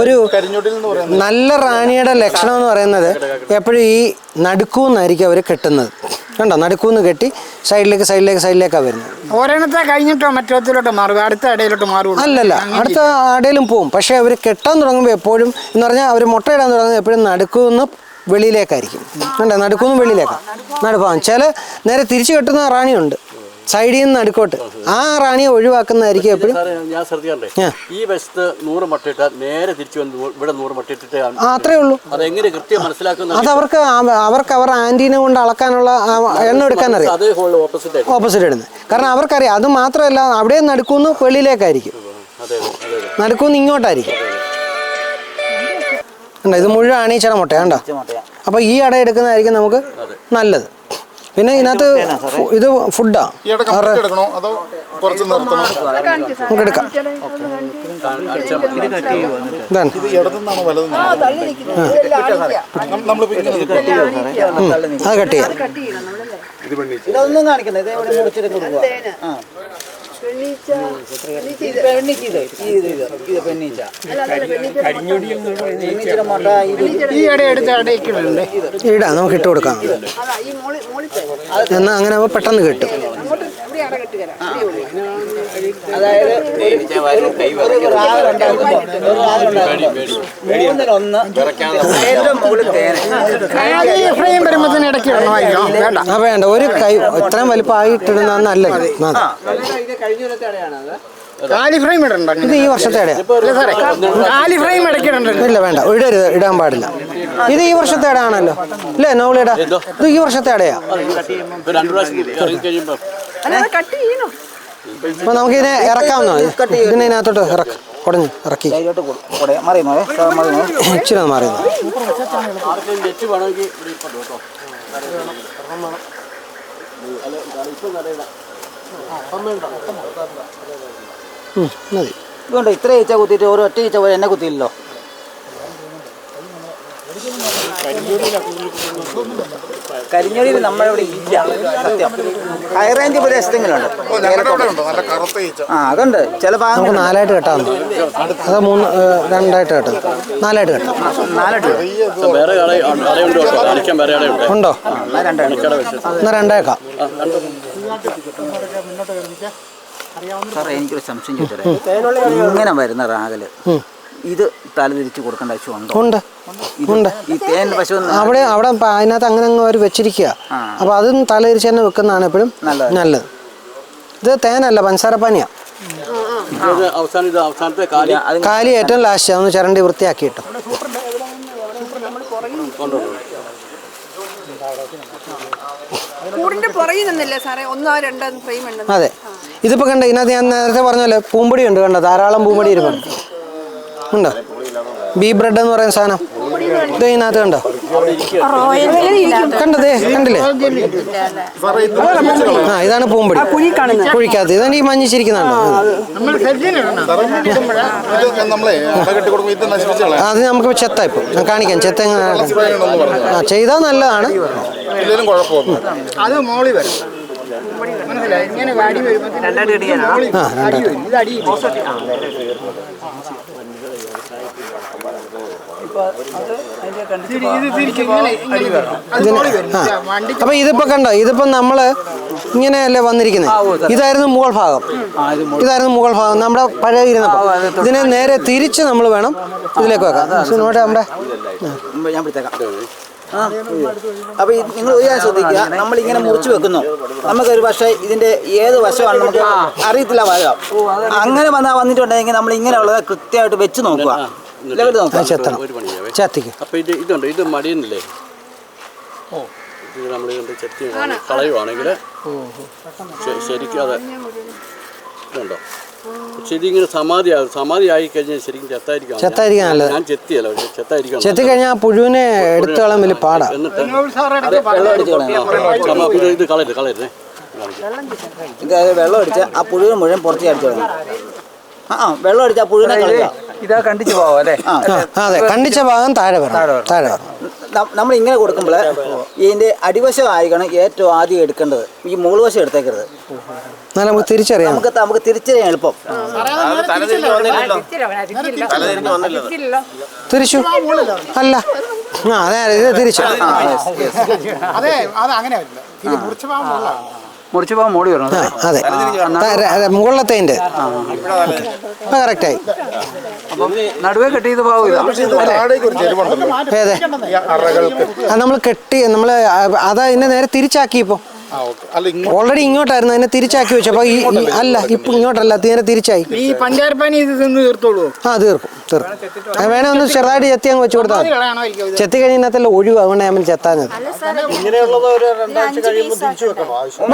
ഒരു കരിഞ്ഞൊടിൽ എന്ന് പറയുന്നത് നല്ല റാണിയുടെ ലക്ഷണം എന്ന് പറയുന്നത് എപ്പോഴും ഈ നടുക്കൂന്നായിരിക്കും അവർ കെട്ടുന്നത്. കണ്ടോ? നടുക്കൂന്ന് കെട്ടി സൈഡിലേക്ക് സൈഡിലേക്ക് സൈഡിലേക്കാണ് വരുന്നത്. ഒരെണ്ണത്തെ കഴിഞ്ഞിട്ടോ മറ്റോത്തിലോട്ടോ മാറുക അടുത്ത ഇടയിലോട്ട് മാറും. അല്ലല്ല അടുത്ത ഇടയിലും പോവും. പക്ഷേ അവർ കെട്ടാൻ തുടങ്ങുമ്പോൾ എപ്പോഴും എന്ന് പറഞ്ഞാൽ അവർ മുട്ടയിടാൻ തുടങ്ങുന്നത് എപ്പോഴും നടുക്കൂന്ന് വെളിയിലേക്കായിരിക്കും. കണ്ടോ? നടുക്കൂന്ന് വെളിയിലേക്കാണ് നടുപ്പാൻ ചില നേരെ തിരിച്ചു കെട്ടുന്ന റാണിയുണ്ട്. സൈഡിൽ നിന്ന് നടുക്കോട്ട് ആ റാണിയെ ഒഴിവാക്കുന്നതായിരിക്കും എപ്പോഴും. ഞാൻ ശ്രദ്ധിക്കണ്ടേ ഈ വശത്ത് നൂറ് മുട്ടയിട്ടാൽ നേരെ തിരിച്ചു വന്ന് ഇവിടെ നൂറ് മുട്ടയിട്ടിട്ട് ആ അത്രേ ഉള്ളൂ. അതെങ്ങനെ കൃത്യം മനസ്സിലാക്കുന്ന അത് അവർക്ക് അവർക്ക് അവർ ആന്റീന കൊണ്ട് അളക്കാനുള്ള എണ്ണ എടുക്കാൻ അറിയാം. അതേ ഹോൾ ഓപ്പോസിറ്റ് ആയിട്ട് ഓപ്പോസിറ്റ് ഇടുന്നത് കാരണം അവർക്കറിയാം അത് മാത്രമല്ല അവിടെ നടുക്കുന്ന് വെളിയിലേക്കായിരിക്കും. നടുക്കുന്ന് ഇങ്ങോട്ടായിരിക്കും. കണ്ടോ ഇത് മുഴുവൻ ആണീച്ചട മുട്ട കണ്ടോ? അപ്പോൾ ഈ അട എടുക്കുന്നതായിരിക്കും നമുക്ക് നല്ലത്. പിന്നെ ഇതിനകത്ത് ഇത് ഫുഡാ. ഈ ഇട കംപ്ലീറ്റ് എടുക്കണോ? അതോ കുറച്ച് നിർത്തണോ? നമുക്ക് എടുക്കാം. ഇതാണ്. അത് കട്ട് ചെയ്യാം ഇതൊന്നും കാണിക്കുന്നത് ഈ ഇട എടുത്ത് ഇടാം നമുക്ക് ഇട്ട് കൊടുക്കാം. എന്നാ അങ്ങനെ പെട്ടെന്ന് കിട്ടും. അതായത് മൂന്നിലൊന്ന്. ഫ്രെയിം ഇടയ്ക്ക് ഇടണമായിരിക്കും വേണ്ട. ആ വേണ്ട. ഒരു കൈ ഇത്രയും വലിപ്പമായിട്ടിടുന്ന നല്ലത് അതെ. കാലി ഫ്രെയിം ഇടണ്ട ഇത് ഈ വർഷത്തെ ഇല്ല വേണ്ട. ഇടരുത്. ഇടാൻ പാടില്ല. ഇത് ഈ വർഷത്തെ ഇടയാണല്ലോ. ഇല്ലേ നോവലിട ഇത് ഈ വർഷത്തെ ഇടയാ. അപ്പൊ നമുക്ക് ഇതിനെ ഇറക്കാമെന്നോ ഇതിനെ ഇതിനകത്തോട്ട് ഇറക്ക. കുടഞ്ഞ് ഇറക്കി. ഇച്ചിരി മാറിയോ മാറിയത് ആർക്കെങ്കിലും നെറ്റ് വേണമെങ്കിൽ അപ്പം ഇപ്പം ഉം, മതി. ഇതുകൊണ്ട് ഇത്ര ഈച്ച കുത്തിയിട്ട് ഒരു ഒറ്റ ഈച്ച പോലെ എന്നെ കുത്തിയില്ലല്ലോ. കരിഞ്ഞൊടിയിൽ നമ്മളിവിടെ ഇല്ല സത്യം. ഹൈ റേഞ്ച് പ്രദേശത്തെങ്കിലുണ്ട് അവിടെ ഉണ്ടോ. നല്ല കറുത്ത ഈച്ച. ആ അതുണ്ട്. ചില ഭാഗങ്ങൾ നാലായിട്ട് കെട്ടാ അത് മൂന്ന് രണ്ടായിട്ട് കെട്ടാം. നാലായിട്ട് കെട്ടാം. നാലായിട്ട് ഉണ്ടോ എന്നാ രണ്ടേക്കാം. സാറേ എനിക്കൊരു സംശയം ചോദിച്ചേ ഇങ്ങനെ വരുന്ന റാഗൽ ഇത് തലതിരിച്ച് കൊടുക്കേണ്ട ആവശ്യമുണ്ടോ ഉണ്ട്? ഉണ്ട്. ഈ തേൻ പശു അവിടെ അവിടെ അതിനകത്ത് അങ്ങനെ അങ്ങ് അവർ വെച്ചിരിക്കുക. അപ്പോൾ അതും തലതിരിച്ച് തന്നെ വെക്കുന്നതാണ് എപ്പോഴും നല്ലത്. നല്ലത്. ഇത് തേനല്ല പഞ്ചസാരപ്പാനിയാ. ഇത് അവസാനം ഇത് അവസാനത്തെ കാലി. ഏറ്റവും ലാസ്റ്റ് ഒന്ന് ചരണ്ടി വൃത്തിയാക്കിയിട്ട് കൂടിന്റെ പുറകിൽ നിന്നില്ലേ സാറേ? ഒന്നോ രണ്ടോ ഫ്രെയിം അതെ. ഇതിപ്പോൾ കണ്ട ഇതിനകത്ത് ഞാൻ നേരത്തെ പറഞ്ഞല്ലേ പൂമ്പൊടി ഉണ്ട് കണ്ടോ ധാരാളം പൂമ്പടി ഇരിപ്പുണ്ട്. ഉണ്ടോ? ബീ ബ്രെഡ് എന്ന് പറയുന്ന സാധനം. ഇത് ഇതിനകത്ത് കണ്ടോ? കണ്ടതേ കണ്ടില്ലേ. ആ ഇതാണ് പൂമ്പൊടി. കുഴിക്കകത്ത്. ഇതാണ് ഈ മഞ്ഞിച്ചിരിക്കുന്നതാണ് നമ്മൾ സെല്ലിനിടണം നമ്മളെ അട കെട്ടി കൊടുക്കുമ്പോൾ ഇത് നശിപ്പിച്ച് അത് നമുക്ക് ചെത്ത ഇപ്പൊ. ഞാൻ കാണിക്കാം ചെത്ത ആ ചെയ്താൽ നല്ലതാണ്. അത് മോളി വരും. അപ്പൊ ഇതിപ്പോ കണ്ടോ? ഇതിപ്പോ നമ്മൾ ഇങ്ങനെയല്ലേ വന്നിരിക്കുന്നത് ഇതായിരുന്നു മുകൾ ഭാഗം. ഇതായിരുന്നു മുകൾ ഭാഗം. നമ്മുടെ പഴയ ഇരുന്നപ്പോൾ ഇതിനെ നേരെ തിരിച്ച് നമ്മൾ വേണം ഇതിലേക്ക് വെക്കാം നോട്ടെ നമ്മുടെ ഞാൻ പിടിച്ചേക്കാം ആ. അപ്പൊ നിങ്ങൾ ഒരു കാര്യം ശ്രദ്ധിക്കുക. നമ്മൾ ഇങ്ങനെ മുറിച്ചു വെക്കുന്നു. നമുക്ക് ഒരു പക്ഷേ ഇതിന്റെ ഏത് വശമാണ് നമുക്ക് അറിയത്തില്ല വരാം അങ്ങനെ വന്നാ വന്നിട്ടുണ്ടെങ്കിൽ നമ്മൾ ഇങ്ങനെയുള്ളത് കൃത്യമായിട്ട് വെച്ച് നോക്കുക. ലെവൽ നോക്കുക. ചെത്തണം. ഒരു പണിയാവേ ചെത്തിക്ക്. അപ്പോൾ ഇത് ഇതുണ്ട്. ഇത് മടിയുന്നില്ലേ? ഓ. ഇത് നമ്മൾ ഇതിന്റെ ചെത്തി കളയുവാണെങ്കിൽ ശരിക്കും അതെ ഇതുണ്ടോ? പക്ഷെ ഇതിങ്ങനെ സമാധിയാകും സമാധി ആയി കഴിഞ്ഞാൽ ശരിക്കും ചെത്തായിരിക്കാം ചെത്തായിരിക്കും നല്ലത്. ഞാൻ ചെത്തിയല്ല പക്ഷെ ചെത്തായിരിക്കും ചെത്തി കഴിഞ്ഞാൽ ആ പുഴുവിനെ എടുത്തു കളയാൻ വലിയ പാടാ. എന്നിട്ട് അപ്പൊ ഇത് ഇത് കളരുത് കളരുതേ ഇത് അത് വെള്ളം അടിച്ച് ആ പുഴുവിനെ മുഴുവൻ പുറത്തേക്ക് അടിച്ചു കളയണം ആ ആ വെള്ളം അടിച്ച ആ പുഴുവിനെ കളയുക ഇതാ കണ്ടിച്ചു പോവാം അല്ലേ? ആ ആ അതെ കണ്ടിച്ച ഭാഗം താഴെ വരണം. താഴെ വരണം. നമ്മൾ ഇങ്ങനെ കൊടുക്കുമ്പോൾ ഇതിന്റെ അടിവശം ആയിരിക്കണം ഏറ്റവും ആദ്യം എടുക്കേണ്ടത് ഈ മുകൾ വശം എടുത്തേക്കരുത് എന്നാലും നമുക്ക് തിരിച്ചറിയാം നമുക്ക് നമുക്ക് തിരിച്ചറിയാൻ എളുപ്പം തിരിച്ചു അല്ല ആ അതെ അതെ, തിരിച്ചു അതെ അത് അങ്ങനെ മുറിച്ച. മുറിച്ച് പോകാൻ മോടി വരണം. അതെ. മുകളിലത്തേന്റെ. കറക്റ്റായി. അപ്പം നടുവേ കെട്ടിയത് അറകൾക്ക്. നമ്മൾ കെട്ടി നമ്മൾ അതാ ഇതിനെ നേരെ തിരിച്ചാക്കി ഇപ്പോൾ ഓൾറെഡി ഇങ്ങോട്ടായിരുന്നു അതിനെ തിരിച്ചാക്കി വെച്ചു. അപ്പൊ ഈ അല്ല ഇപ്പൊ ഇങ്ങോട്ടല്ല നേരെ തിരിച്ചായി. ഈ ഇത് തീർത്തോളൂ. ആ തീർക്കും തീർക്കും. വേണേ ഒന്ന് ചെറുതായിട്ട് ചെത്തി അങ്ങ് വെച്ചു കൊടുത്താൽ ചെത്തി കഴിഞ്ഞാൽ ഒഴിവ് അതുകൊണ്ട് ഞാൻ ചെത്താഞ്ഞത്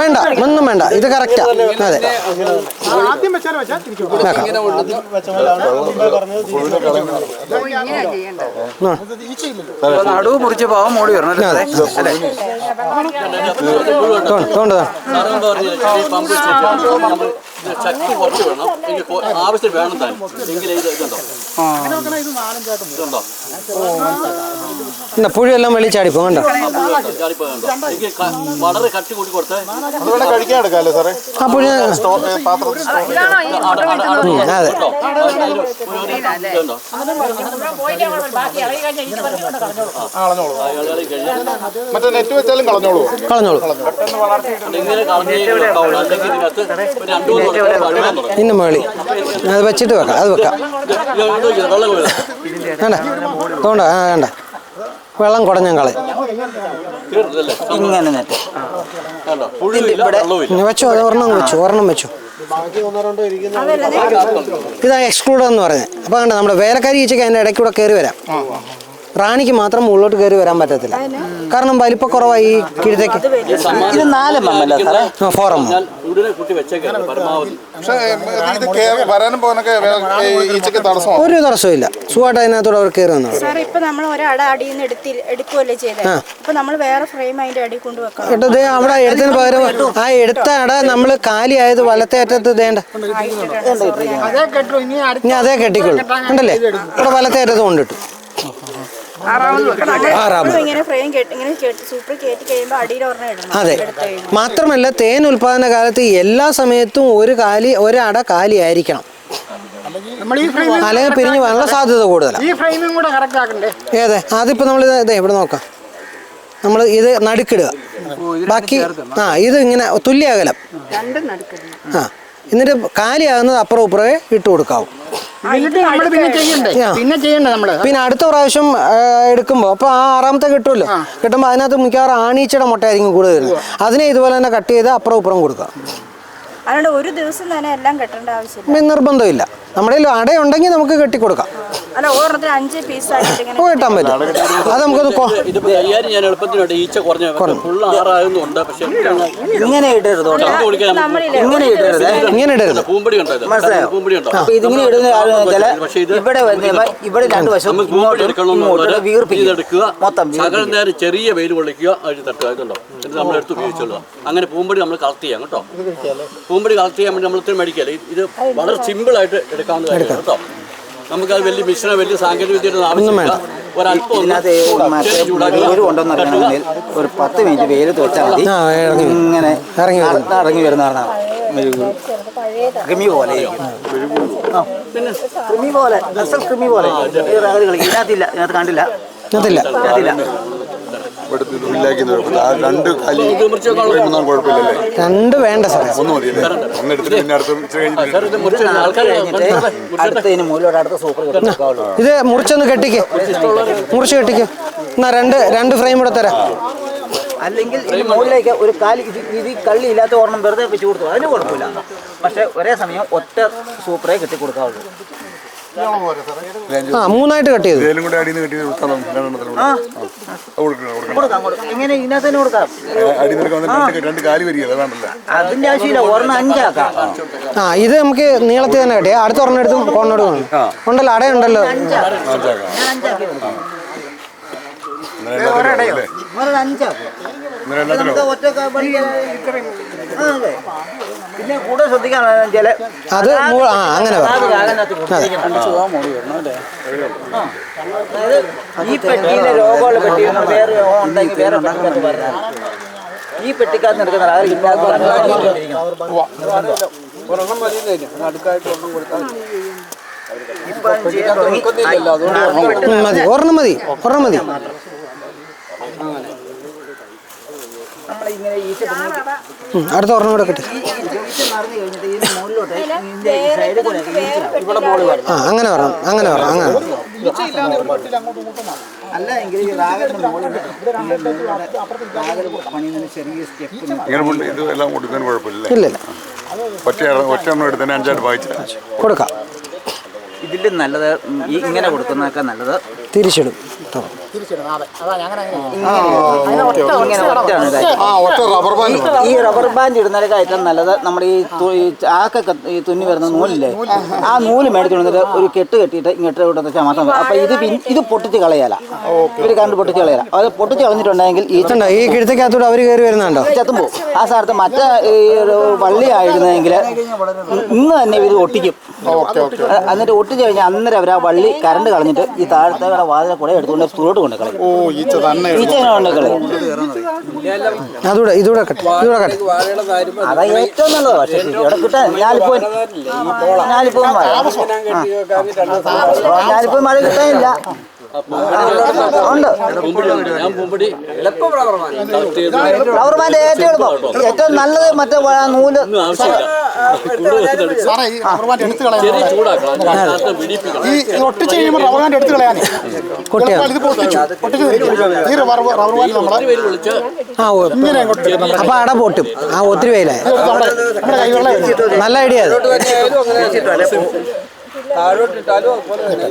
വേണ്ട ഒന്നും വേണ്ട. ഇത് കറക്റ്റാ അതെ. നടുവ് മുറിച്ച് ഭാഗം മോടി വരണം അല്ലേ? അതെ തോണ്ട് ഇത് ശക്തി കുറച്ച് വേണം. എനിക്ക് കൊ- ആവശ്യം വേണം താൻ. എങ്കിലേ ഇത് ഇതുണ്ടോ? ഇതുണ്ടോ? ഇന്ന പുഴിയെല്ലാം വെളി ചാടിപ്പോ കണ്ടോ? ചാടിപ്പോ കണ്ടോ? എനിക്ക് വളരെ കട്ടി കൂട്ടി കൊടുത്തേ. അത് വേണേ കഴിക്കാൻ എടുക്കാമല്ലേ സാറേ? ആ പുഴി അതെ. മറ്റേ നെറ്റ് വെച്ചാലും കളഞ്ഞോളൂ. കളഞ്ഞോളൂ. ഇങ്ങനെ കളഞ്ഞ് വെക്കാവുള്ളൂ. അല്ലെങ്കിൽ ഇതിനകത്ത് രണ്ട് മൂന്ന്. ഇന്ന് മേളി. അത് വെച്ചിട്ട് വെക്കാം അത് വെക്കാം. വേണ്ട തോണ്ട ആ വേണ്ട വെള്ളം കുടഞ്ഞം കളയും? ഇങ്ങനെ നെറ്റ് വെച്ചോ? അത് ഒരെണ്ണം വെച്ചു? ഒരെണ്ണം വെച്ചു? ഇതാ എക്സ്ക്ലൂഡ് എന്ന് പറഞ്ഞത് അപ്പോൾ കണ്ട? നമ്മുടെ വേലക്കാരി ഈച്ചയ്ക്ക് അതിന്റെ ഇടയ്ക്കൂടെ കയറി വരാം. റാണിക്ക് മാത്രം മുകളിലോട്ട് കയറി വരാൻ പറ്റത്തില്ല. കാരണം വലിപ്പ കുറവായി കിഴത്തേക്ക്. ഇത് നാല് ഫോറം ഒരു തടസ്സമില്ല സുഖമായിട്ട് അതിനകത്തോടെ അവർ കയറി വന്നു സാർ ഇപ്പൊ നമ്മൾ ഒരട അടിയിൽ നിന്ന് എടുത്തി എടുക്കുമല്ലേ ചെയ്തത് അപ്പൊ നമ്മൾ വേറെ ഫ്രെയിം അതിന്റെ അടി കൊണ്ട് വെക്കണം. കേട്ടോ ദേ അവിടെ എടുത്തതിന് പകരം ആ എടുത്ത അട നമ്മൾ ആയത് വലത്തെ അറ്റത്ത് ദേണ്ട അതേ കെട്ടു ഇനി അതേ കെട്ടിക്കൊള്ളു ഉണ്ടല്ലേ ഇവിടെ വലത്തെ അറ്റത്ത് കൊണ്ടിട്ടു. അതെ. മാത്രമല്ല തേൻ ഉൽപാദന കാലത്ത് എല്ലാ സമയത്തും ഒരു കാലി ഒരട കാലി ആയിരിക്കണം അല്ലെങ്കിൽ പിരിഞ്ഞു പോകാനുള്ള സാധ്യത കൂടുതൽ ഈ ഫ്രെയിമും കൂടെ കറക്റ്റ് ആക്കണ്ടേ? ഏതെ? അതിപ്പോ നമ്മൾ ഇത് ഇവിടെ നോക്കാം. നമ്മൾ ഇത് നടുക്കിടുക. ബാക്കി ആ ഇത് ഇങ്ങനെ തുല്യ അകലം. ആ എന്നിട്ട് കാലിയാകുന്നത് അപ്പുറം ഇപ്പുറമേ ഇട്ട് കൊടുക്കാവും. എന്നിട്ട് നമ്മൾ പിന്നെ ചെയ്യണ്ടേ? പിന്നെ ചെയ്യണ്ടേ നമ്മൾ? പിന്നെ അടുത്ത പ്രാവശ്യം എടുക്കുമ്പോൾ അപ്പോൾ ആ ആറാമത്തെ കിട്ടുമല്ലോ? കിട്ടുമ്പോൾ അതിനകത്ത് മിക്കവാറും ആണീച്ചയുടെ മുട്ടയായിരിക്കും കൂടുതൽ. അതിനെ ഇതുപോലെ തന്നെ കട്ട് ചെയ്ത് അപ്പുറം ഇപ്പുറം കൊടുക്കുക. അതുകൊണ്ട് ഒരു ദിവസം തന്നെ എല്ലാം കെട്ടേണ്ട ആവശ്യമില്ല. നിർബന്ധമില്ല. നമ്മുടെ കയ്യിൽ അടയുണ്ടെങ്കിൽ നമുക്ക് കെട്ടിക്കൊടുക്കാം. അല്ല ഓരോരുത്തർ അഞ്ച് പീസ് ആയിട്ട് ഇങ്ങനെ കിട്ടാൻ പറ്റും അത് നമുക്കത് കൊ- ഇതിപ്പോ കൈകാര്യം ഞാൻ എളുപ്പത്തിനുണ്ട് ഈച്ച കുറഞ്ഞ. ഫുൾ ആറാകുന്നുണ്ട് പക്ഷെ ഇങ്ങനെ ഇടരുത് കേട്ടോ. ഇങ്ങനെ ഇടരുത്. ഇങ്ങനെ ഇടരുത്. പൂമ്പടി ഉണ്ടോ ഇത്? മനസ്സിലായോ? പൂമ്പടി ഉണ്ടോ? അപ്പൊ ഇതിങ്ങനെ ഇടുന്ന കാരണം വെച്ചാൽ പക്ഷേ ഇത് ഇവിടെ ഇവിടെ രണ്ട് വശം നമുക്ക് പൂമ്പടി എടുക്കണം ഇങ്ങോട്ട് വീർപ്പിക്കും. ഇതെടുക്കുക. മൊത്തം ശകലം നേരം ചെറിയ വെയിൽ കൊള്ളിക്കുക അതിൽ തട്ടുക ഇതുണ്ടോ? എന്നിട്ട് നമ്മൾ എടുത്ത് അങ്ങനെ പൂമ്പടി നമ്മൾ കളക്ട് ചെയ്യാം കേട്ടോ. പൂമ്പടി കളക്ട് ചെയ്യാൻ വേണ്ടി നമ്മൾ ഇത്രയും മേടിക്കല്ല ഇത് വളരെ സിമ്പിൾ ആയിട്ട് എടുക്കാവുന്ന കാര്യമാണ് കേട്ടോ. നമുക്കത് വലിയ മിശ്രണ വലിയ സാങ്കേതിക വിദ്യയുടെ ആവശ്യമില്ല. ഇതിനകത്ത് മറ്റേ. വെയിൽ കൊണ്ടെന്ന് അറിയണമെങ്കിൽ ഒരു പത്ത് മിനിറ്റ് വെയിലത്ത് വെച്ചാൽ മതി. ഇങ്ങനെ ഇറങ്ങി വരുന്നതാണ് കൃമി പോലെ കൃമി പോലെ അസൽ കൃമി പോലെ. ഇതിനകത്തില്ല ഇതിനകത്ത് കണ്ടില്ല. അതില്ല ഇതിനകത്തില്ല. ഫില്ലാക്കി ആ രണ്ട് കലി ഒന്നും കുഴപ്പമില്ലല്ലേ? രണ്ട് വേണ്ട സാറേ. ഒന്ന് മതിയല്ലേ ഒന്ന് എടുത്തിട്ട് പിന്നെ അടുത്ത ഇച്ചിരി ഇത് മുറിച്ചൊന്ന് കെട്ടിക്ക്. മുറിച്ച് കെട്ടിക്ക്. എന്നാ രണ്ട് രണ്ട് ഫ്രെയിം കൂടെ തരാം. അല്ലെങ്കിൽ ഈ മുകളിലേക്ക് ഒരു കാലി ഇത് ഇത് കള്ളി ഇല്ലാത്ത ഒരെണ്ണം വെറുതെ വെച്ച് കൊടുത്തു. അതിന് കുഴപ്പമില്ല. പക്ഷെ ഒരേ സമയം ഒറ്റ സൂപ്പറേ കെട്ടി കൊടുക്കാവുള്ളൂ ആ മൂന്നായിട്ട് കട്ട് ചെയ്തു. ആ. ഇത് നമുക്ക് നീളത്തിൽ തന്നെ കെട്ടിയ അടുത്ത ഒരെണ്ണം എടുത്തും കോണ്ണോട് ഉണ്ടല്ലോ അടയുണ്ടല്ലോ അഞ്ചാക്കി. പിന്നെ കൂടെ ശ്രദ്ധിക്കാനുള്ള ചില അത് ആ അങ്ങനെ ഈ പെട്ടിയിലെ രോഗമുള്ള പെട്ടി വേറെ ഉണ്ടെങ്കിൽ വേറെ പെട്ടിക്കകത്ത് പറഞ്ഞാൽ ഈ പെട്ടിക്കകത്ത് എടുക്കുന്ന ആ ഇല്ലാത്ത ഒരെണ്ണം മതി നടുക്കായിട്ട് ഒന്നും കൊടുത്താൽ മതി. ഒരെണ്ണം മതി. ഒരെണ്ണം മതി. നമ്മളിങ്ങനെ ഈച്ച അടുത്ത ഒരെണ്ണം കൂടെ കിട്ടി ആ അങ്ങനെ വരണം അങ്ങനെ വരണം അങ്ങനെ വരണം. അല്ല എങ്കിൽ ഈ റാഗലിന്റെ മുകളിൽ റാഗൽ പണിയുന്നതിന് ചെറിയ സ്റ്റെപ്പ് ഇങ്ങനെ കൊണ്ട് ഇത് എല്ലാം കുഴപ്പമില്ല. ഇല്ല ഇല്ല. ഒറ്റ ഒറ്റ എണ്ണം എടുത്തതിന് അഞ്ചായിട്ട് വായിച്ച കൊടുക്കാം. ഇതിലും നല്ലത് ഈ ഇങ്ങനെ കൊടുക്കുന്നതൊക്കെ നല്ലത്. തിരിച്ചിടും. ഈ റബ്ബർ ബാൻഡ് ഈ കാര്യത്തിൽ നല്ലത് നമ്മുടെ ഈ ആക്കൊക്കെ ഈ തുന്നി വരുന്ന നൂലില്ലേ? ആ നൂൽ മേടിച്ചു ഒരു കെട്ട് കെട്ടിയിട്ട് ഇങ്ങോട്ട് ഇവിടെ വെച്ചാൽ മാത്രം അപ്പൊ ഇത് ഇത് പൊട്ടിച്ച് കളയാല. ഒരു കണ്ട് പൊട്ടിച്ച് കളയാല. അത് പൊട്ടിച്ച് കളഞ്ഞിട്ടുണ്ടെങ്കിൽ ഈ കണ്ടോ ഈ കിഴുത്തക്കകത്തൂടെ അവർ കയറി വരുന്നുണ്ടോ? ചത്തും പോകും ആ സ്ഥലത്ത് മറ്റേ ഈ ഒരു വള്ളി ആയിരുന്നെങ്കിൽ ഇന്ന് തന്നെ ഇത് ഒട്ടിക്കും. എന്നിട്ട് ഒട്ടിച്ച് കഴിഞ്ഞാൽ അന്നേരം അവർ ആ വള്ളി കറണ്ട് കളഞ്ഞിട്ട് ഈ താഴത്തെ വാതിലെ കൂടെ എടുത്തുകൊണ്ട് സ്കൂളോട്ട് കൊണ്ട് കളയും. ഓ ഈച്ച തന്നെ ഈച്ചനെ കൊണ്ട് കളയും. അതുകൂടെ ഇതുകൂടെ കട്ടെ ഇതുകൂടെ കട്ടെ. വാഴയുടെ കാര്യം അതാ ഏറ്റവും നല്ലത് പക്ഷേ ഇവിടെ കിട്ടാൻ ഞാലിപ്പോ ഞാലിപ്പോ മഴ ആ, ഞാലിപ്പോ മഴ കിട്ടാനില്ല. ഉണ്ട്. ഞാൻ പൂമ്പടി ഏറ്റവും എളുപ്പം ഏറ്റവും നല്ലത് മറ്റേ നൂൽ. ഈ ഒട്ടിച്ച് കഴിയുമ്പോൾ റബ്ബർ ബാൻഡ് എടുത്ത് കളയാൻ. ഈ റബ്ബർ റബ്ബർ ബാൻഡ് നമ്മളെ ഒത്തിരി പേര് വിളിച്ച് ആ ഓ ഇങ്ങനെ അങ്ങോട്ട് ഇടും അപ്പൊ അട പൊട്ടും. ആ ഒത്തിരി വെയിലായി. നമ്മുടെ നമ്മുടെ കൈവെള്ളം നല്ല ഐഡിയ അത്. തന്നെയായാലും അങ്ങനെ താഴോട്ട് ഇട്ടാലും അതുപോലെ തന്നെ.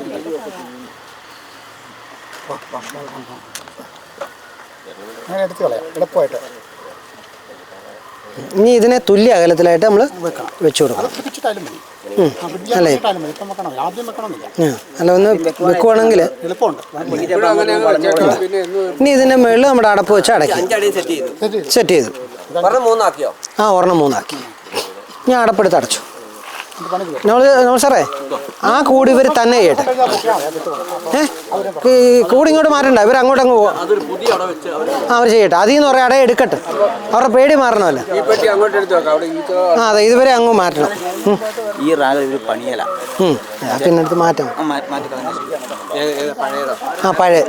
അങ്ങനെ എടുത്ത് കളയാം. എളുപ്പമായിട്ട് ഇനി ഇതിനെ തുല്യ അകലത്തിലായിട്ട് നമ്മൾ വെച്ചു കൊടുക്കണം. അല്ലേ? അല്ല ഒന്ന് വെക്കുവാണെങ്കിൽ ഇനി ഇതിന്റെ മുകളിൽ നമ്മുടെ അടപ്പ് വെച്ച് അടയ്ക്കും. സെറ്റ് ചെയ്തു. ആ ഒരെണ്ണം മൂന്നാക്കി. ഞാൻ അടപ്പെടുത്ത് അടച്ചു. സാറേ ആ കൂട് ഇവർ തന്നെ ചെയ്യട്ടെ. ഏ? ഈ കൂടി ഇങ്ങോട്ട് മാറണ്ട ഇവർ അങ്ങോട്ട് അങ്ങ് പോവാം. അവർ ചെയ്യട്ടെ. അതിൽ നിന്ന് കുറേ അട എടുക്കട്ടെ. അവരുടെ പേടി മാറണമല്ലോ. ഈ പെട്ടി അങ്ങോട്ട് എടുത്ത് വെക്കാം അവിടെ ഈച്ച ആ അതെ ഇതുവരെ അങ്ങ് മാറ്റണം. ഈ റാഗ പണിയല. പിന്നെ അടുത്ത് മാറ്റി ആ പഴയ.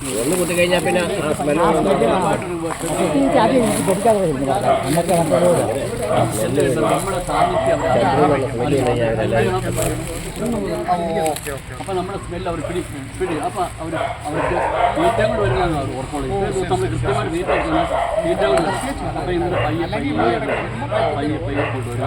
ആ മൂന്ന് കഴിഞ്ഞാൽ പിന്നെ കൊടുക്കുക വേണ്ട അപ്പോൾ നമ്മുടെ സ്മെല്ല് അവർ പിടി പിടി അപ്പോൾ അവർ അവർക്ക് തീറ്റ കൂടെ വരുന്നതാണ് അവർ ഓർക്കോളൂ ഇത്രയും ദിവസം നമ്മൾ കൃത്യമായിട്ട് തീറ്റ കൊടുക്കുന്നത് തീറ്റ കൂടെ വരും അപ്പോൾ ഇന്നലെ പയ്യെ പയ്യെ പയ്യെ പയ്യെ കൊണ്ടുവരിക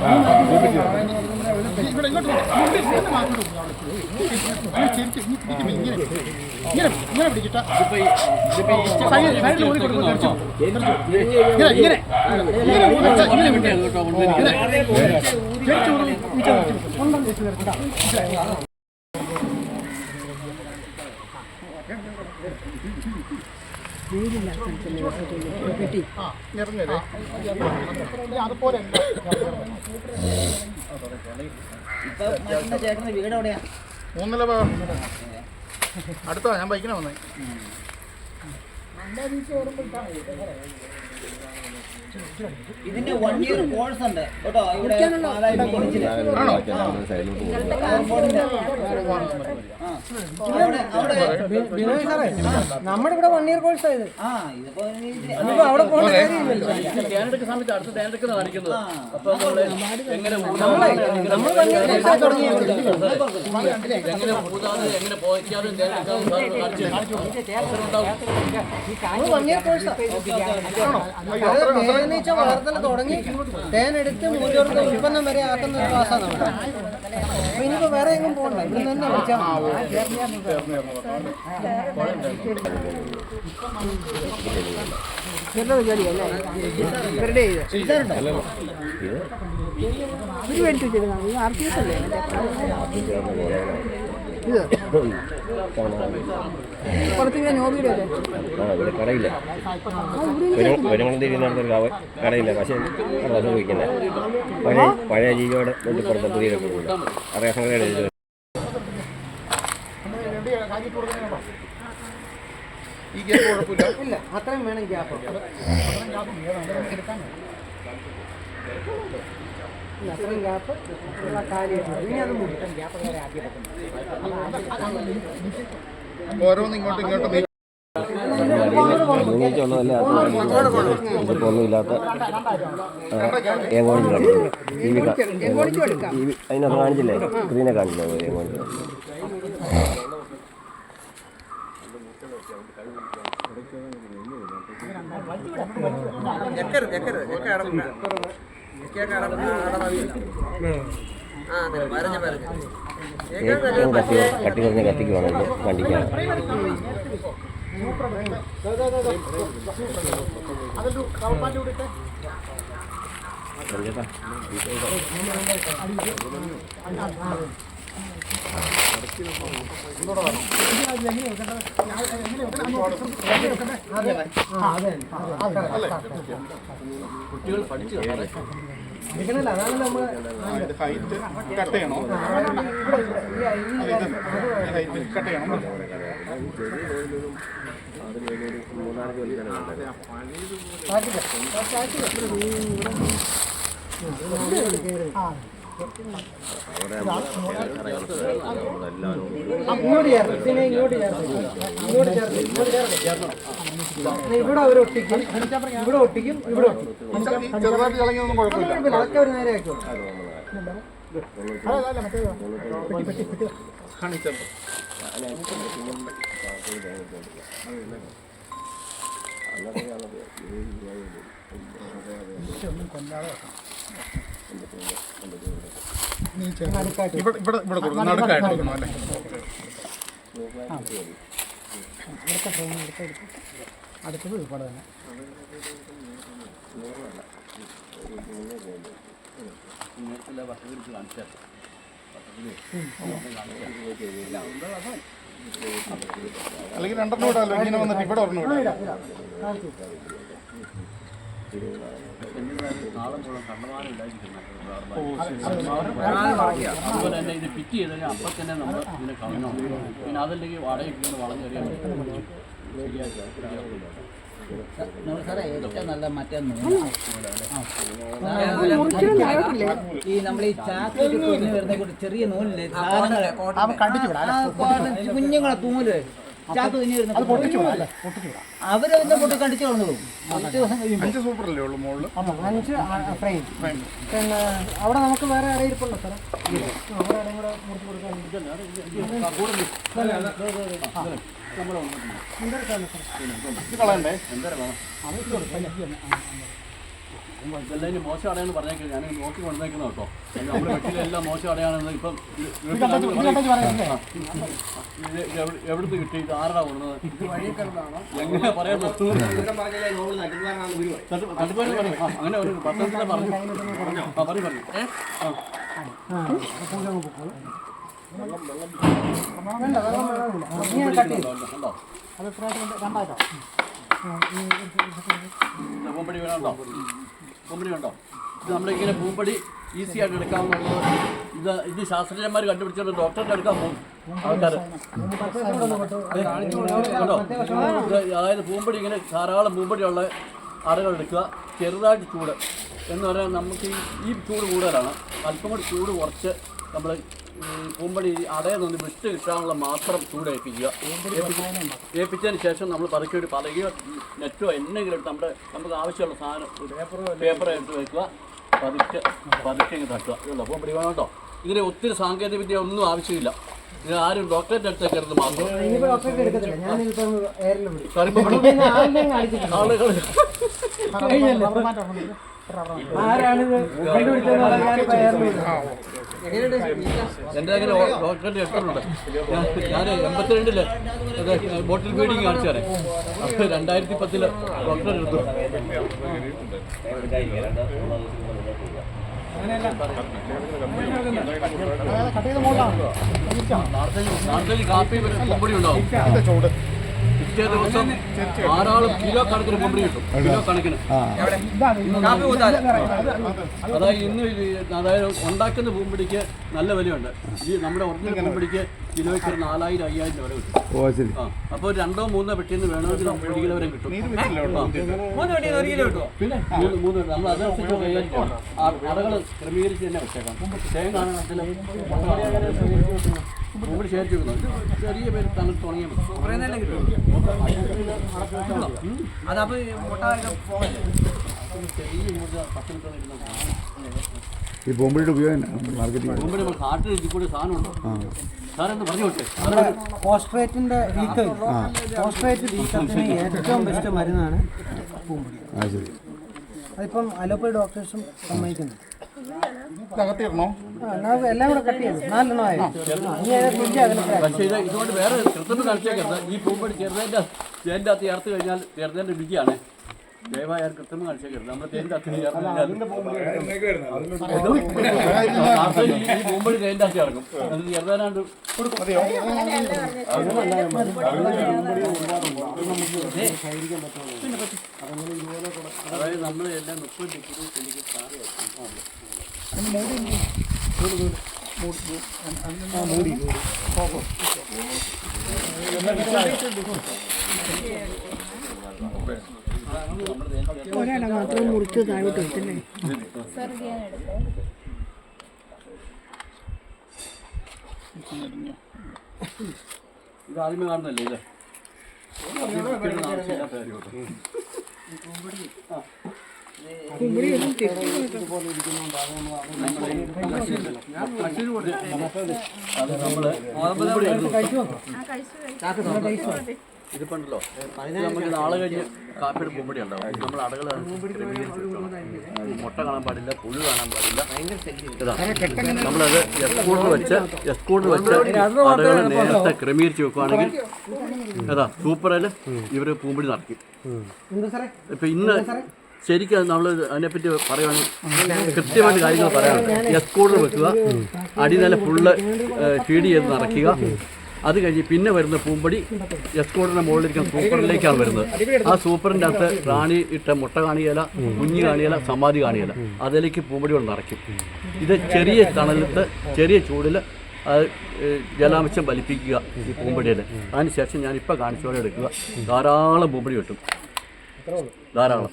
വീണ്ടും വരിക ഇങ്ങനെ ഇങ്ങനെ പിടിച്ചിട്ട് ഇങ്ങനെ ഇങ്ങനെ ഇങ്ങനെ വിട്ടേ നിറഞ്ഞത് വീട് മൂന്നില അടുത്താ ഞാൻ ബൈക്കിനാ വന്നേ ഇതിന്റെ വൺ ഇയർ കോഴ്സ് ഉണ്ട്. കേട്ടോ ഇവിടെ നമ്മുടെ ഇവിടെ വൺ ഇയർ കോഴ്സ് ആയത്. അവിടെ നമ്മൾ എങ്ങനെ നമ്മൾ വൺ ഇയർ കോഴ്സ് തേനീച്ച വളർത്തൽ തുടങ്ങി. തേനെടുത്ത് മൂല്യവർഗ ഉൽപ്പന്നം വരെ ആക്കുന്ന ഒരു ക്ലാസ്സാണ് നമ്മുടെ അപ്പൊ ഇനിയിപ്പോ വേറെ എങ്ങും പോകണ്ട. ഇവിടെ തന്നെ വിളിച്ചാൽ മതി. ഇവരുടെ പരിപാടിയല്ലേ ഇവരുടെ ഇത്. ഇവർ മേടിച്ചു വെച്ചിരുന്നാണ് ഇത് ആർ പി എസ് അല്ലേ? ഇത്. പുറത്തിങ്ങനെ നോബിയുടെ അല്ലേ ആ ഇവിടെ കടയില്ല. വരങ്ങളെന്തിരിക്കുന്നിടത്തൊരു കവ കടയില്ല. പക്ഷേ അവിടെ ചോദിക്കുന്നത് പഴയ പഴയ ജീവിയോടെ പുറത്ത് പുതിയ റേഷൻ കടയുടെ ഇത് ഈ ഗ്യാപ്പ് കുഴപ്പമില്ല ഇല്ല. അത്രയും വേണം ഗ്യാപ്പ് അത്രയും ഗ്യാപ്പ് ഉള്ള കാര്യമായിട്ട് ഇനി അത് മുഴുവൻ ഗ്യാപ്പ് ഓരോന്ന് ഇങ്ങോട്ടും ഇങ്ങോട്ടും നീ- ഒന്നുമില്ല ഒന്നുമില്ലാത്ത ഏങ്ങോണിച്ച് കാണിച്ചില്ല ടി വി അതിനകത്ത് കാണിച്ചില്ലേ? സ്ക്രീനെ കാണിച്ചില്ല ഏങ്ങോണിച്ച് ഏറ്റവും കത്തി കട്ടി ആ കത്തിക്ക് വേണം ഇത് കണ്ടിക്കാൻ കത്തി കട്ടി കുറഞ്ഞ കൂടിയിട്ട് ചേട്ടാ വണ്ടിക്കാണ്. കുട്ടികൾ നമ്മൾ ഇത് ഹൈറ്റ് കട്ട് ചെയ്യണോ? ഹൈറ്റ് കട്ട് ചെയ്യണം? ഇങ്ങോട്ട് ഇവിടെ അവർ ഒട്ടിക്കും ഇവിടെ ഒട്ടിക്കും ഇവിടെ ഒട്ടിക്കും അതൊക്കെ ഒരു നേരെ പെട്ടി പെട്ടി കാണിച്ചത് ഇവിടെ ഇവിടെ ഇവിടെ കൊടുക്കും. നടുക്കായിട്ട് കൊടുക്കണം അല്ലേ? അടുത്തത് ഇവിടെ തന്നെ അല്ലെങ്കിൽ രണ്ടെണ്ണം വിടാമല്ലോ ഇങ്ങനെ വന്നിട്ട് ഇവിടെ ഒരെണ്ണം വിടാം അതുപോലെ തന്നെ ഇത് ഫിറ്റ് ചെയ്ത് കഴിഞ്ഞാൽ അപ്പം തന്നെ നമ്മൾ ഇതിനെ കളഞ്ഞോ പിന്നെ അതല്ലെങ്കിൽ വാടകയ്ക്ക് ഇങ്ങനെ വളം കയറിയാൽ സാറേ ഏറ്റവും നല്ല മറ്റേ ഈ നമ്മൾ ഈ തുന്നി വരുന്ന കൂടി ചെറിയ നൂലില്ലേ സാധനങ്ങളെ കുഞ്ഞുങ്ങളെ തൂൽ. ചാക്ക് തുന്നി വരുന്ന അവരതിന്റെ പൊട്ടി കണ്ടിച്ചു കളഞ്ഞു അഞ്ച് സൂപ്പറല്ലേ ഉള്ളൂ മുകളിൽ അഞ്ച് ഫ്രെയിം. പിന്നെ അവിടെ നമുക്ക് വേറെ ഇടയിരിപ്പുണ്ടോ സാറേ? അവിടെ ഇടയും കൂടെ മുറിച്ച് കൊടുക്കാൻ ഇത് കളയണ്ടേ. ഇതെല്ലാം ഇനി മോശം അടയാണെന്ന് പറഞ്ഞേക്കാം ഞാൻ നോക്കി കൊണ്ടുവന്നേക്കുന്ന കേട്ടോ നമ്മുടെ വീട്ടിലെല്ലാം മോശം അടയാണെന്ന് ഇപ്പം എവിടുന്ന് കിട്ടി ഇത് ആരുടെ കൊണ്ടത് എങ്ങനെ പറയാൻ തട്ടുപാടി പറഞ്ഞു അങ്ങനെ ഒരു പത്തനംതിട്ട പറഞ്ഞു ആ പറഞ്ഞു പറഞ്ഞു വേണ്ട ചെയ്തു ഉണ്ടോ അത് എത്ര രണ്ടായിട്ടോ പൂമ്പടി വേണോ പൂപ്പടി വേണ്ടോ ഇത് നമ്മളിങ്ങനെ പൂമ്പടി ഈസി ആയിട്ട് എടുക്കാവുന്നത് ഇത് ഇത് ശാസ്ത്രജ്ഞന്മാർ കണ്ടുപിടിച്ചിട്ട് ഡോക്ടറിന്റെ എടുക്കാൻ പോകും. ആൾക്കാർ കേട്ടോ? അതായത് പൂമ്പടി ഇങ്ങനെ ധാരാളം പൂമ്പടിയുള്ള ആളുകൾ എടുക്കുക. ചെറുതായിട്ട് ചൂട്. എന്ന് പറഞ്ഞാൽ നമുക്ക് ഈ ചൂട് കൂടുതലാണ്. അല്പം കൂടി ചൂട് കുറച്ച് നമ്മൾ പൂമ്പളി പൂമ്പടി അടയിൽ നിന്ന് വിട്ട് കിട്ടാനുള്ള മാത്രം ചൂട് ഏൽപ്പിക്കുക. ഏൽപ്പിച്ചതിന് ശേഷം നമ്മൾ ഒരു പലകയോ നെറ്റോ എന്തെങ്കിലും എടുത്ത് നമ്മുടെ നമുക്ക് ആവശ്യമുള്ള സാധനം പേപ്പർ എടുത്ത് വെക്കുക. പതുക്കെ പതുക്കെ ഇങ്ങ് തട്ടുക. ഇതുള്ള പൂമ്പടി വേണം കേട്ടോ. ഇതിന് ഒത്തിരി സാങ്കേതിക വിദ്യ ഒന്നും ആവശ്യമില്ല. ഇത് ആരും ഡോക്ടറേറ്റ് അടുത്തേക്ക് എടുത്ത് മാത്രം. ആളുകൾ ആരാണിത് കണ്ടുപിടിച്ചതെന്ന് പറഞ്ഞാൽ ഞാനിപ്പോ എന്റെ അങ്ങനെ ഡോക്ടറിന്റെ എടുത്തിട്ടുണ്ട് ഞാൻ എൺപത്തിരണ്ടിൽ അത് ബോട്ടിൽ ഫീഡിങ് കാണിച്ചാറേ അപ്പൊ അപ്പോൾ രണ്ടായിരത്തി പത്തിൽ ഡോക്ടർ എടുത്തു നാട്ടിൽ കാപ്പി കുമ്പടി ഉണ്ടാവും പിറ്റേ ദിവസം ധാരാളം കിലോ കണക്കിന് കൊമ്പടി കിട്ടും. കിലോ കണക്കിന്. അതായത് ഇന്ന് അതായത് ഉണ്ടാക്കുന്ന പൂമ്പിടിക്ക് നല്ല വിലയുണ്ട്. ഈ നമ്മുടെ ഒറിജിനൽ പൂമ്പിടിക്ക് കിലോയ്ക്ക് ഒരു നാലായിരം അയ്യായിരം രൂപ വരെ കിട്ടും. അപ്പോൾ രണ്ടോ മൂന്നോ പെട്ടിന്ന് വേണമെങ്കിൽ നമുക്ക് ഒരു കിലോ വരെ കിട്ടും. പിന്നെ മൂന്ന് നമ്മൾ അതനുസരിച്ച് കൈകാര്യം അടകൾ ക്രമീകരിച്ച് തന്നെ വെച്ചേക്കാം. തേങ്ങ ആണെങ്കിൽ ശേഖരിച്ചു വെക്കുന്നത് ചെറിയ പേര് തണുത്ത് തുടങ്ങിയാൽ മതി. അതപ്പോ മുട്ട ചെറിയ മുറിച്ച പത്ത് മിനിറ്റ് ഇരുന്ന ഈ ബോംബെയുടെ ഉപയോഗം മാർക്കറ്റിംഗ് മുമ്പ് നമ്മൾ കാട്ടിൽ ഇതിൽ കൂടി സാധനം ഉണ്ടോ? സാധനം ഒന്ന് പറഞ്ഞു കൊടുത്തേ. ഫോസ്ഫേറ്റിന്റെ വീക്കം ഫോസ്ഫേറ്റ് വീക്കത്തിന് ഏറ്റവും ബെസ്റ്റ് മരുന്നാണ് പൂമ്പൊടി അതിപ്പം അലോപ്പതി ഡോക്ടേഴ്സും സമ്മതിക്കുന്നു അകത്തിടണോ എല്ലാം കൂടെ കട്ട് ചെയ്തു നാലെണ്ണം ആയി പക്ഷേ ഇത് ഇതുകൊണ്ട് വേറെ കൃത്യം കളിച്ചേക്കരുത് ഈ പൂമ്പടി ചെറുതേന്റെ തേന്റെ അകത്ത് ചേർത്ത് കഴിഞ്ഞാൽ ചെറുതേന്റെ രുചിയാണ് ദയവായി ആരും കൃത്രിമം കാണിച്ചേക്കരുത് നമ്മുടെ തേന്റെ അകത്ത് ചേർത്ത് കഴിഞ്ഞാൽ ഈ പൂമ്പടി തേന്റെ അകത്ത് ചേർക്കും അത് ചെറുതേനാണ്ട് അതായത് നമ്മൾ എല്ലാം മുപ്പത് ഡിഗ്രി എനിക്ക് ഒരാളെ മാത്രം മുറിച്ച് താഴോട്ട് വെച്ചല്ലേ? ഇത് ആദ്യമേ കാണുന്നല്ലേ ഇത്? ആവശ്യമില്ലാത്ത കാര്യമാണ്. കുമ്പടി ഒന്നും തിരിച്ചു അത് ഇതിപ്പുണ്ടല്ലോ. ഇത് നമുക്ക് നാളെ കഴിഞ്ഞ് കാപ്പിയുടെ പൂമ്പടി ഉണ്ടാവും. നമ്മൾ അടകൾ മുട്ട കാണാൻ പാടില്ല പുഴു കാണാൻ പാടില്ല. നമ്മളത് എസ്കൂളിൽ വെച്ച് എസ്കൂളിൽ വെച്ച് അടകൾ നേരത്തെ ക്രമീകരിച്ച് വെക്കുവാണെങ്കിൽ അതാ സൂപ്പറിൽ ഇവർ പൂമ്പടി നടക്കും. ഇപ്പൊ ഇന്ന് ശരിക്കും നമ്മൾ അതിനെപ്പറ്റി പറയുകയാണെങ്കിൽ കൃത്യമായിട്ട് കാര്യങ്ങൾ പറയാനുണ്ട്. എസ്കൂളിൽ വെക്കുക അടിനില ഫുള്ള് ഫീഡ് ചെയ്ത് നിറയ്ക്കുക അത് കഴിഞ്ഞ് പിന്നെ വരുന്ന പൂമ്പടി എസ്കോഡിന്റെ മുകളിലിരിക്കുന്ന സൂപ്പറിലേക്കാണ് വരുന്നത്. ആ സൂപ്പറിന്റെ അകത്ത് റാണി ഇട്ട മുട്ട കാണിയല കുഞ്ഞു കാണിയല സമാധി കാണിയല. അതിലേക്ക് പൂമ്പടി കൊണ്ട് ഇത് ചെറിയ തണലത്ത് ചെറിയ ചൂടിൽ ജലാംശം വലിപ്പിക്കുക ഈ പൂമ്പടിയിൽ അതിനുശേഷം ഞാൻ ഇപ്പോൾ കാണിച്ച പോലെ എടുക്കുക. ധാരാളം പൂമ്പടി കിട്ടും. ധാരാളം.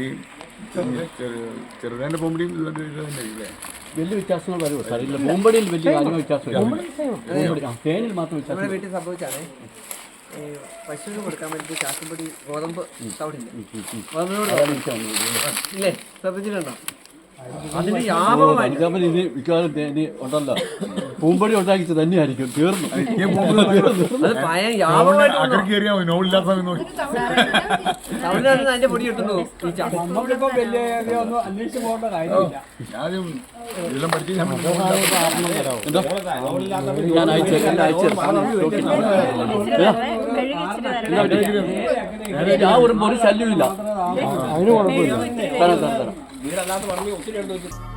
ഈ ചെറുതേന്റെ ബോംബെയും ഇത് തന്നെ ഇല്ലേ? വലിയ വ്യത്യാസങ്ങൾ വരുമോ സാർ ഇല്ല ബോംബടിയിൽ വലിയ കാര്യങ്ങൾ വ്യത്യാസമില്ല. തേനിൽ മാത്രം വ്യത്യാസം വീട്ടിൽ സംഭവിച്ചാണ് ഈ പശുവിന് കൊടുക്കാൻ വേണ്ടി ചാക്കുംപടി ഗോതമ്പ് തവിടില്ല ഗോതമ്പിനോട് ഇല്ലേ? ശ്രദ്ധിച്ചിട്ടുണ്ടോ? അതിന് വനിതാപൻ ഇനി മിക്കവാറും തേനി ഉണ്ടല്ലോ പൂമ്പടി ഉണ്ടാക്കി തന്നെയായിരിക്കും തീർന്നു അത് തമിഴ്നാട്ടിൽ അതിന്റെ പൊടി കിട്ടുന്നു ആദ്യം ഇതെല്ലാം പഠിച്ച് ഞാൻ ഒരു ശല്യമില്ല അതിന് കുഴപ്പമില്ല തരാം തരാം തരാം വീടല്ലാത്ത പറഞ്ഞ് ഒത്തിരി എടുത്ത് വെച്ചു